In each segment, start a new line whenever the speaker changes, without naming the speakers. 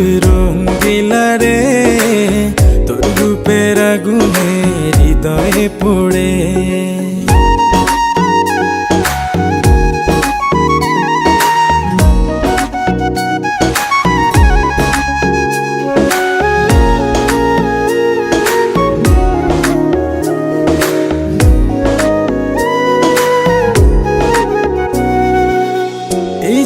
তুই রঙ্গিলা রে তোর রূপের আগুনে হৃদয়ে পড়ে।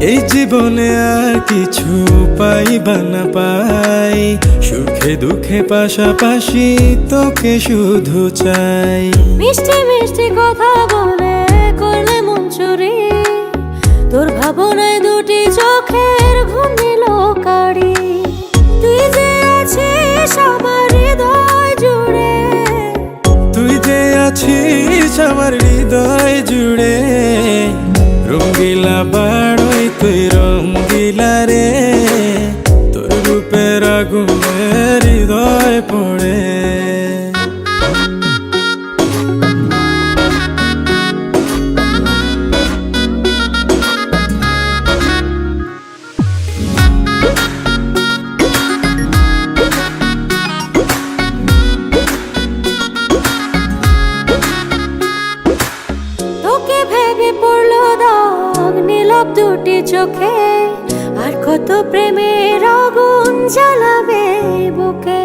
এই জীবনে আর কিছু পাইবা না পাই। সুখে দুঃখে পাশাপাশি তোকে শুধু চাই।
মিষ্টি মিষ্টি কথা বলে করলে মন চুরি তোর ভাবনায় দুটি চোখের ঘুম কাড়ি। তুই যে আছিস আমার হৃদয় জুড়ে।
তুই যে আছিস আমার হৃদয় জুড়ে। রঙ্গিলা বাড়ই
দুটি চোখে আর কত প্রেমের আগুন জ্বালাবে বুকে।